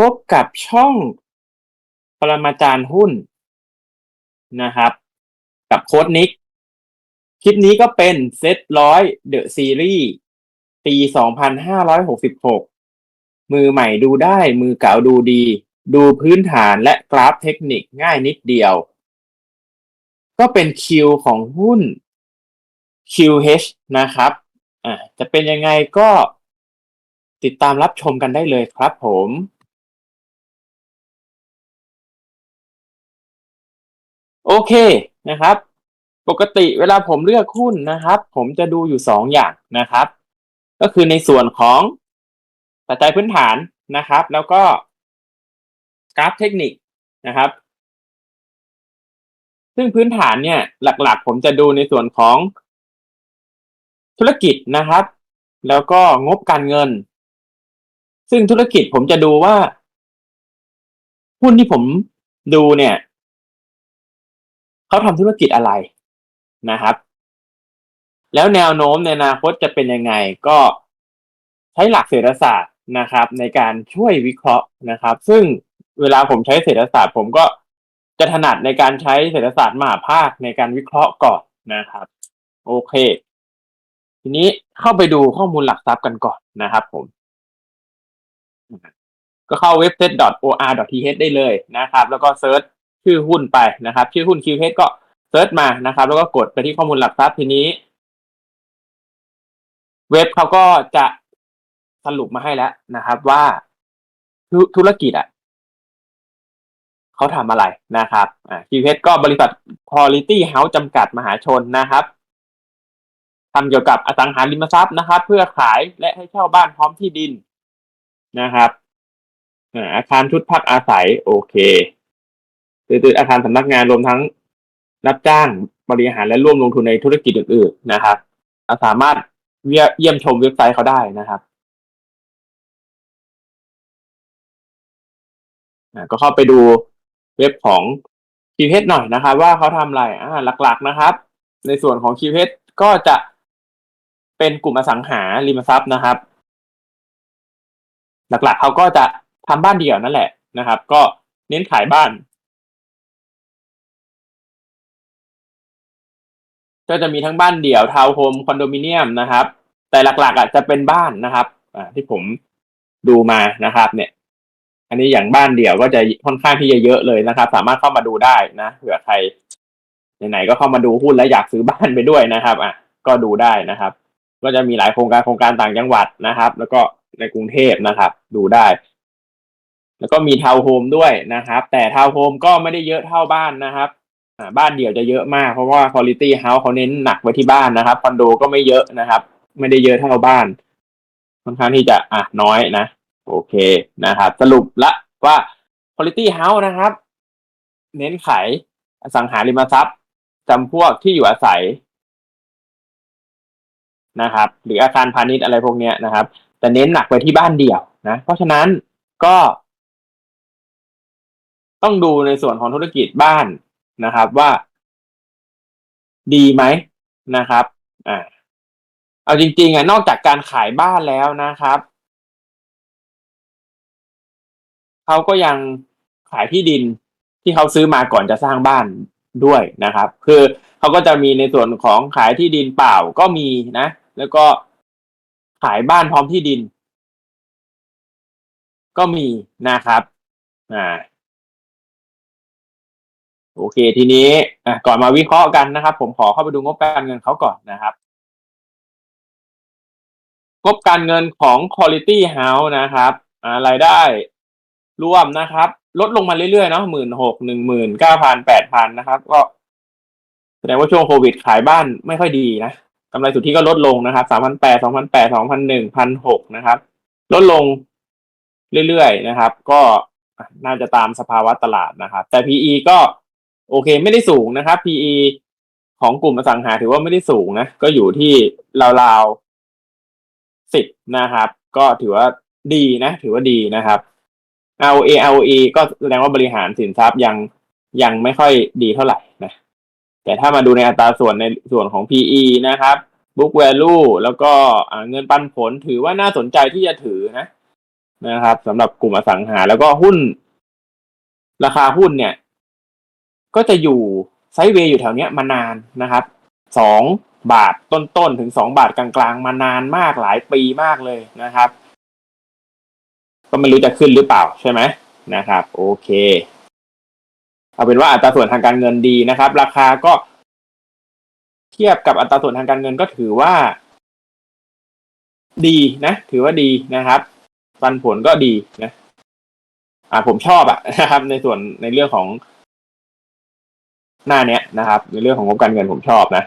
พบกับช่องปรมาจารย์หุ้นนะครับ กับโค้ดนิก คลิปนี้ก็เป็นเซตร้อยเดอะซีรีส์ปีสองพันห้าร้อยหกสิบหกมือใหม่ดูได้มือเก่าดูดี ดูพื้นฐานและกราฟเทคนิคง่ายนิดเดียว ก็เป็นคิวของหุ้น QH นะครับอ่าจะเป็นยังไงก็ติดตามรับชมกันได้เลยครับผม โอเคนะครับ ปกติเวลาผมเลือกหุ้นนะครับ ผมจะดูอยู่สองอย่างนะครับ ก็คือในส่วนของปัจจัยพื้นฐานนะครับ แล้วก็กราฟเทคนิคนะครับ ซึ่งพื้นฐานเนี่ย หลักๆ ผมจะดูในส่วนของธุรกิจนะครับ แล้วก็งบการเงิน ซึ่งธุรกิจผมจะดูว่าหุ้นที่ผมดูเนี่ย เขาทำธุรกิจอะไรนะครับ แล้วแนวโน้มในอนาคตจะเป็นยังไงก็ใช้หลักเศรษฐศาสตร์นะครับ ในการช่วยวิเคราะห์นะครับ ซึ่งเวลาผมใช้เศรษฐศาสตร์ ผมก็จะถนัดในการใช้เศรษฐศาสตร์มหาภาคในการวิเคราะห์ก่อนนะครับ โอเค ทีนี้เข้าไปดูข้อมูลหลักทรัพย์กันก่อนนะครับ ผม ก็เข้า webset.or.th ได้เลยนะครับ แล้วก็เซิร์ช ชื่อหุ้นไปนะครับ ชื่อหุ้น QH ก็เซิร์ชมานะครับ แล้วก็กดไปที่ข้อมูลหลักทรัพย์ทีนี้ เว็บเขาก็จะสรุปมาให้แล้วนะครับ ว่าธุธุรกิจอะเขาทำอะไรนะครับอ่า QH ก็บริษัท Quality House จำกัดมหาชนนะครับทำเกี่ยวกับอสังหาริมทรัพย์นะครับ เพื่อขายและให้เช่าบ้านพร้อมที่ดินนะครับอาคารชุดพักอาศัย โอเค ตืออาคารสำนักงานรวมทั้งรับจ้างบริหารและร่วมลงทุนในธุรกิจอื่นๆนะครับสามารถเยี่ยมชมเว็บไซต์เขาได้นะครับก็เข้าไปดูเว็บของ q ีเพหน่อยนะครับ ว่าเขาทำอะไรอ่าหลัก ๆนะครับ ในส่วนของ q ีเพก็จะเป็นกลุ่มอสังหาริมทรัพย์นะครับ หลักๆเขาก็จะทำบ้านเดี่ยวนั่นแหละนะครับ ก็เน้นขายบ้าน ก็จะมีทั้งบ้านเดี่ยวทาวน์โฮมคอนโดมิเนียมนะครับ แต่หลักๆอะจะเป็นบ้านนะครับ อ่าที่ผมดูมานะครับ เนี่ย อันนี้อย่างบ้านเดี่ยวก็จะค่อนข้างที่จะเยอะเลยนะครับ สามารถเข้ามาดูได้นะเผื่อใครไหนๆก็เข้ามาดูหุ้นแล้วอยากซื้อบ้านไปด้วยนะครับ อะ ก็ดูได้นะครับ ก็จะมีหลายโครงการโครงการต่างจังหวัดนะครับ แล้วก็ในกรุงเทพนะครับ ดูได้ แล้วก็มีทาวน์โฮมด้วยนะครับ แต่ทาวน์โฮมก็ไม่ได้เยอะเท่าบ้านนะครับ บ้านเดี่ยวจะเยอะมาก เพราะว่าคุณภาพเฮาส์เขาเน้นหนักไว้ที่บ้านนะครับคอนโดก็ไม่เยอะนะครับ ไม่ได้เยอะเท่าบ้านค่อนข้างที่จะอะน้อยนะ โอเคนะครับ สรุปละว่าคุณภาพเฮาส์นะครับ เน้นขายอสังหาริมทรัพย์จำพวกที่อยู่อาศัยนะครับ หรืออาคารพาณิชย์อะไรพวกนี้นะครับ แต่เน้นหนักไปที่บ้านเดี่ยวนะ เพราะฉะนั้นก็ ต้องดูในส่วนของธุรกิจบ้าน นะครับว่า ดีไหมนะครับอ่าเอาจริง ๆอะนอกจากการขายบ้านแล้วนะครับเขาก็ยังขายที่ดินที่เขาซื้อมาก่อนจะสร้างบ้านด้วยนะครับ คือเขาก็จะมีในส่วนของขายที่ดินเปล่าก็มีนะ แล้วก็ขายบ้านพร้อมที่ดิน ก็มีนะครับ อ่า โอเค ทีนี้ก่อนมาวิเคราะห์กันนะครับ ผมขอเข้าไปดูงบการเงินเขาก่อนนะครับ งบการเงินของ Quality House นะครับอ่ารายได้รวมนะครับ ลดลงมาเรื่อยๆเนาะหมื่นหกหนึ่งหมื่นเก้าพันแปดพันนะครับ ก็แสดงว่าช่วงโควิดขายบ้านไม่ค่อยดีนะกำไรสุทธิก็ลดลงนะครับสามพันแปดสองพันแปดสองพันหนึ่งพันหกนะครับ ลดลงเรื่อยๆนะครับ ก็น่าจะตามสภาวะตลาดนะครับ แต่ PE ก็ โอเค ไม่ได้สูงนะครับ PE ของกลุ่มอสังหาถือว่าไม่ได้สูงนะ ก็อยู่ที่ราวๆสิบนะครับ ก็ถือว่าดีนะ ถือว่าดีนะครับ ROA ROE ก็แสดงว่าบริหารสินทรัพย์ยังยังไม่ค่อยดีเท่าไหร่นะ แต่ถ้ามาดูในอัตราส่วนในส่วนของ PE นะครับ book value แล้วก็เงินปันผลถือว่าน่าสนใจที่จะถือนะนะครับสำหรับกลุ่มอสังหา แล้วก็หุ้น ราคาหุ้นเนี่ย ก็จะอยู่ไซด์เวย์อยู่แถวเนี้ยมานานนะครับสองบาทต้นๆถึงสองบาทกลางๆ มานานมากหลายปีมากเลยนะครับ ก็ไม่รู้จะขึ้นหรือเปล่าใช่ไหมนะครับ โอเค เอาเป็นว่าอัตราส่วนทางการเงินดีนะครับ ราคาก็เทียบกับอัตราส่วนทางการเงินก็ถือว่า ดีนะ ถือว่าดีนะครับปันผลก็ดีนะ อ่าผมชอบอะนะครับ ในส่วนในเรื่องของ หน้าเนี้ยนะครับ ในเรื่องของงบการเงินผมชอบนะ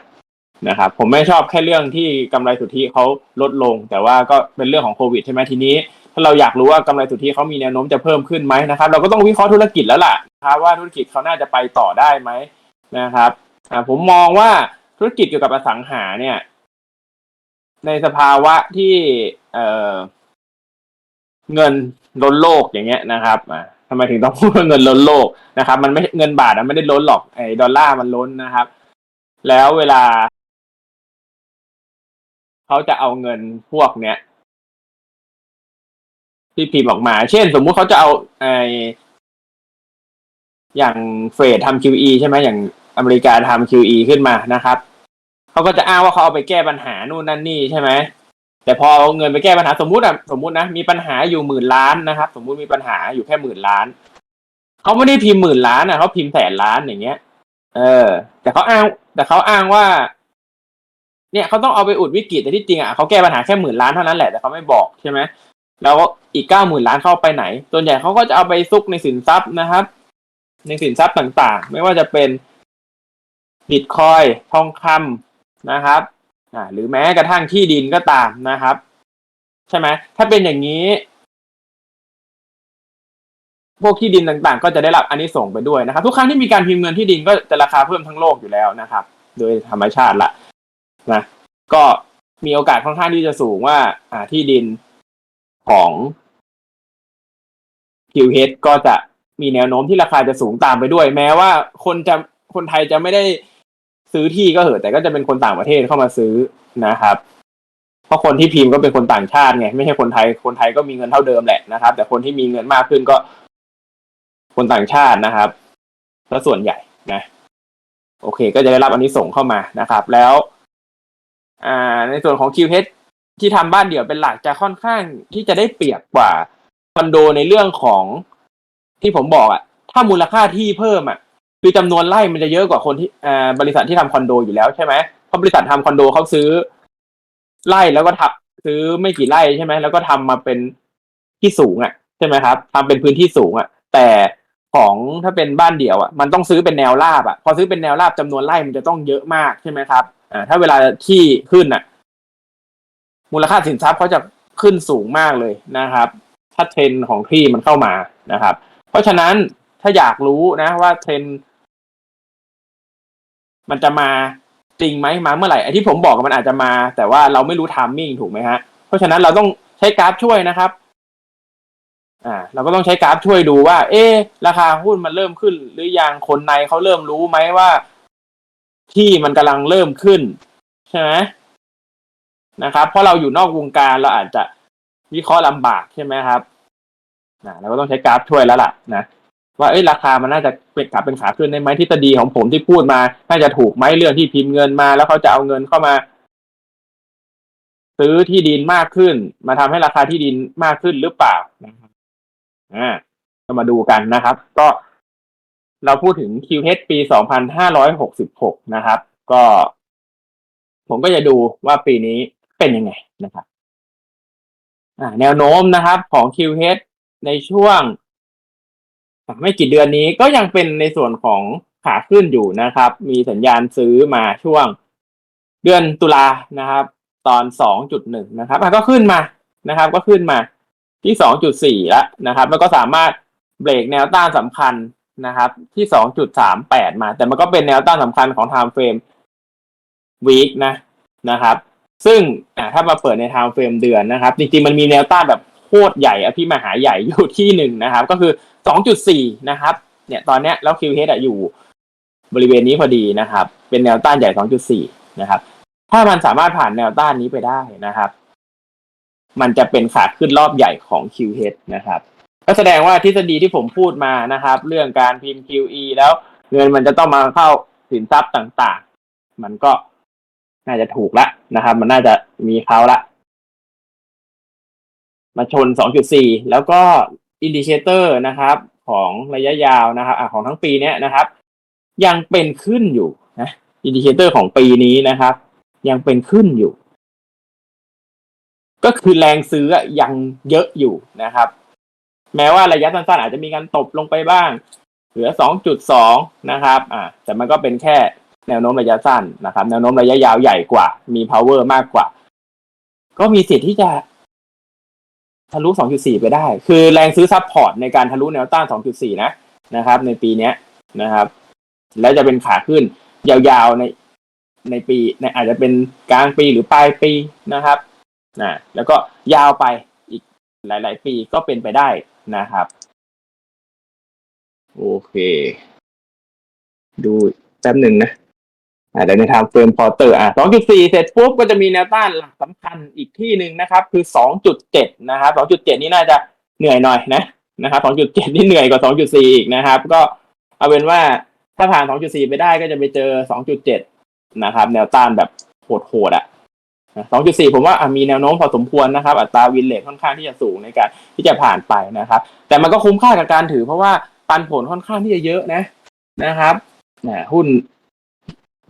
นะครับผมไม่ชอบแค่เรื่องที่กำไรสุทธิเขาลดลง แต่ว่าก็เป็นเรื่องของโควิดใช่ไหมทีนี้ถ้าเราอยากรู้ว่ากำไรสุทธิเขามีแนวโน้มจะเพิ่มขึ้นไหมนะครับ เราก็ต้องวิเคราะห์ธุรกิจแล้วล่ะนะครับว่าธุรกิจเขาน่าจะไปต่อได้ไหมนะครับผมมองว่าธุรกิจเกี่ยวกับอสังหาเนี่ย ในสภาวะที่เเงินล้นโลกอย่างเงี้ยนะครับอ่าำไมถึงต้องพูดว่าเงินล้นโลกนะครับ มันไม่เงินบาทอะไม่ได้ล้นหรอกไอ้ดอลลาร์มันล้นนะครับ แล้วเวลาเขาจะเอาเงินพวกเนี้ยที่พิมพ์ออกมา เช่น สมมุติเขาจะเอาไออย่างเฟดทำ QE ใช่ไหมอย่างอเมริกาทำ QE ขึ้นมานะครับ เขาก็จะอ้างว่าเขาเอาไปแก้ปัญหานู่นนั่นนี่ใช่ไหม แต่พอเอาเงินไปแก้ปัญหาสมมุติอะสมมุตินะมีปัญหาอยู่หมื่นล้านนะครับ สมมุติมีปัญหาอยู่แค่หมื่นล้านเขาไม่ได้พิมพ์หมื่นล้านอะเขาพิมพ์แสนล้านอย่างเงี้ย เออ แต่เขาอ้าง แต่เขาอ้างว่า เนี่ยเขาต้องเอาไปอุดวิกฤตแต่ที่จริงอะเขาแก้ปัญหาแค่หมื่นล้านเท่านั้นแหละแต่เขาไม่บอกใช่ไหมแล้วอีกเก้าหมื่นล้านเข้าไปไหน ส่วนใหญ่เขาก็จะเอาไปซุกในสินทรัพย์นะครับ ในสินทรัพย์ต่างๆ ไม่ว่าจะเป็นบิตคอยทองคำนะครับ อ่าหรือแม้กระทั่งที่ดินก็ตามนะครับ ใช่ไหมถ้าเป็นอย่างนี้ พวกที่ดินต่างๆ ก็จะได้รับอันนี้ส่งไปด้วยนะครับ ทุกครั้งที่มีการพิมพ์เงินที่ดินก็จะราคาเพิ่มทั้งโลกอยู่แล้วนะครับ โดยธรรมชาติละนะก็มีโอกาสค่อนข้างที่จะสูงว่า อ่าที่ดินของ QH ก็จะมีแนวโน้มที่ราคาจะสูงตามไปด้วย แม้ว่าคนจะคนไทยจะไม่ได้ ซื้อที่ก็เหอะแต่ก็จะเป็นคนต่างประเทศเข้ามาซื้อนะครับ เพราะคนที่พิมพ์ก็เป็นคนต่างชาติไงไม่ใช่คนไทยคนไทยก็มีเงินเท่าเดิมแหละนะครับ แต่คนที่มีเงินมากขึ้นก็คนต่างชาตินะครับแล้วส่วนใหญ่นะ โอเค ก็จะได้รับอันนี้ส่งเข้ามานะครับ แล้ว อ่า ในส่วนของ QH ที่ทำบ้านเดี่ยวเป็นหลักจะค่อนข้างที่จะได้เปรียบกว่าคอนโดในเรื่องของที่ผมบอกอะถ้ามูลค่าที่เพิ่มอะ คือจำนวนไร่มันจะเยอะกว่าคนที่อ่าบริษัทที่ทำคอนโดอยู่แล้วใช่ไหมเพราะบริษัททำคอนโดเขาซื้อไร่แล้วก็ทับซื้อไม่กี่ไร่ใช่ไหมแล้วก็ทำมาเป็นที่สูงอะใช่ไหมครับทำเป็นพื้นที่สูงอะแต่ของถ้าเป็นบ้านเดี่ยวอะมันต้องซื้อเป็นแนวราบอะพอซื้อเป็นแนวราบจำนวนไร่มันจะต้องเยอะมากใช่ไหมครับอ่าถ้าเวลาที่ขึ้นอะมูลค่าสินทรัพย์เขาจะขึ้นสูงมากเลยนะครับ ถ้าเทรนของที่มันเข้ามานะครับ เพราะฉะนั้นถ้าอยากรู้นะว่าเทรน มันจะมาจริงไหมมาเมื่อไหร่ไอ้ที่ผมบอกมันอาจจะมา แต่ว่าเราไม่รู้ทามมิ่งถูกไหมฮะ เพราะฉะนั้นเราต้องใช้กราฟช่วยนะครับ อ่า เราก็ต้องใช้กราฟช่วยดูว่า เอ๊ราคาหุ้นมันเริ่มขึ้น หรือยังคนในเขาเริ่มรู้ไหมว่า ที่มันกำลังเริ่มขึ้น ใช่ไหมนะครับ เพราะเราอยู่นอกวงการเราอาจจะวิเคราะห์ลำบากใช่ไหมครับนะเราก็ต้องใช้กราฟช่วยแล้วล่ะนะ ว่าเอ้ยราคามันน่าจะเป็นกลับเป็นขาขึ้นได้ไหมทฤษฎีของผมที่พูดมา น่าจะถูกไหมเรื่องที่พิมพ์เงินมา แล้วเขาจะเอาเงินเข้ามา ซื้อที่ดินมากขึ้น มาทำให้ราคาที่ดินมากขึ้นหรือเปล่านะครับอ่าก็มาดูกันนะครับ ก็เราพูดถึง QH ปี 2566 นะครับ ก็ ผมก็จะดูว่าปีนี้เป็นยังไงนะครับอ่าแนวโน้มนะครับของ QH ในช่วง ไม่กี่เดือนนี้ก็ยังเป็นในส่วนของขาขึ้นอยู่นะครับ มีสัญญาณซื้อมาช่วงเดือนตุลานะครับ ตอน 2.1 นะครับก็ขึ้นมานะครับ ก็ขึ้นมาที่ 2.4 แล้วนะครับ แล้วก็สามารถเบรกแนวต้านสำคัญนะครับ ที่ 2.38 มา แต่มันก็เป็นแนวต้านสำคัญของ time frame week นะนะครับ ซึ่งถ้ามาเปิดใน time frame เดือนนะครับ จริงๆ มันมีแนวต้านแบบโคตรใหญ่อภิมหาใหญ่อยู่ที่หนึ่งนะครับ ก็คือ 2.4นะครับ เนี่ยตอนเนี้ยแล้ว QH อะอยู่บริเวณนี้พอดีนะครับ เป็นแนวต้านใหญ่2.4นะครับ ถ้ามันสามารถผ่านแนวต้านนี้ไปได้นะครับ มันจะเป็นขาขึ้นรอบใหญ่ของ QH นะครับ ก็แสดงว่าทฤษฎีที่ผมพูดมานะครับ เรื่องการพิมพ์ QE แล้วเงินมันจะต้องมาเข้าสินทรัพย์ต่างๆ มันก็น่าจะถูกละนะครับ มันน่าจะมีเขาละมาชน 2.4 แล้วก็ อินดิเคเตอร์นะครับของระยะยาวนะครับอของทั้งปีเนี้ยนะครับ ยังเป็นขึ้นอยู่นะอินดิเคเตอร์ของปีนี้นะครับ ยังเป็นขึ้นอยู่ ก็คือแรงซื้อยังเยอะอยู่นะครับ แม้ว่าระยะสั้นๆอาจจะมีการตบลงไปบ้าง เหลือ 2.2 นะครับ อ่าแต่มันก็เป็นแค่แนวโน้มระยะสั้นนะครับ แนวโน้มระยะยาวใหญ่กว่า มี power มากกว่า ก็มีสิทธิ์ที่จะ ทะลุ 2.4 ไปได้ คือแรงซื้อซับพอร์ตในการทะลุแนวต้าน 2.4 นะนะครับ ในปีเนี้ยนะครับ แล้วจะเป็นขาขึ้นยาวๆในในปีในอาจจะเป็นกลางปีหรือปลายปีนะครับนะแล้วก็ยาวไปอีกหลายๆ ปีก็เป็นไปได้นะครับ โอเค ดูแป๊บหนึ่งนะ เดี๋ยวในทางเฟิร์มพอเตอร์อะ2.4เสร็จปุ๊บก็จะมีแนวต้านหลักสำคัญอีกที่หนึ่งนะครับ คือ2.7นะครับ2.7นี่น่าจะเหนื่อยหน่อยนะนะครับ2.7นี่เหนื่อยกว่า2.4อีกนะครับ ก็เอาเป็นว่าถ้าผ่าน2.4ไปได้ก็จะไปเจอ2.7นะครับ แนวต้านแบบโหดๆอะ2.4ผมว่ามีแนวโน้มพอสมควรนะครับ อัตราวินเลทค่อนข้างที่จะสูงในการที่จะผ่านไปนะครับ แต่มันก็คุ้มค่ากับการถือเพราะว่าปันผลค่อนข้างที่จะเยอะนะนะครับหุ้น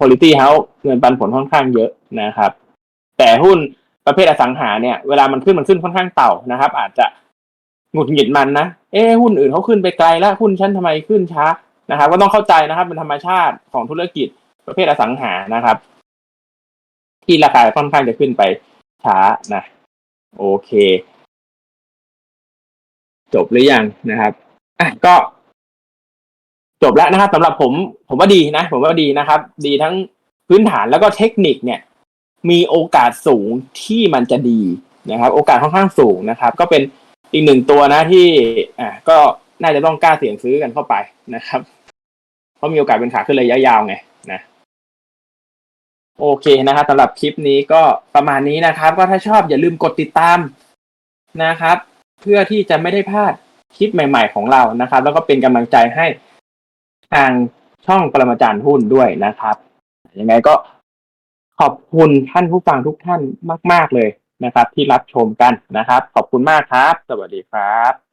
quality house เงินปันผลค่อนข้างเยอะนะครับ แต่หุ้นประเภทอสังหาเนี่ยเวลามันขึ้นมันขึ้นค่อนข้างเต่านะครับ อาจจะหงุดหงิดมันนะเอ้หุ้นอื่นเขาขึ้นไปไกลแล้วหุ้นฉันทำไมขึ้นช้านะครับ ก็ต้องเข้าใจนะครับเป็นธรรมชาติของธุรกิจประเภทอสังหานะครับ ที่ราคาค่อนข้างจะขึ้นไปช้านะโอเค จบหรือยังนะครับอะก็ จบแล้วนะครับสำหรับผมผมว่าดีนะ ผมว่าดีนะครับ ดีทั้งพื้นฐานแล้วก็เทคนิคเนี่ย มีโอกาสสูงที่มันจะดีนะครับ โอกาสค่อนข้างสูงนะครับ ก็เป็นอีกหนึ่งตัวนะที่อ่าก็น่าจะต้องกล้าเสี่ยงซื้อกันเข้าไปนะครับ เพราะมีโอกาสเป็นขาขึ้นระยะยาวไงนะโอเคนะครับสำหรับคลิปนี้ก็ประมาณนี้นะครับ ก็ถ้าชอบอย่าลืมกดติดตามนะครับ เพื่อที่จะไม่ได้พลาดคลิปใหม่ ๆ ของเรานะครับ แล้วก็เป็นกำลังใจให้ ทางช่องปรมาจารย์หุ้นด้วยนะครับยังไงก็ขอบคุณท่านผู้ฟังทุกท่านมาก ๆเลยนะครับ ที่รับชมกันนะครับ ขอบคุณมากครับ สวัสดีครับ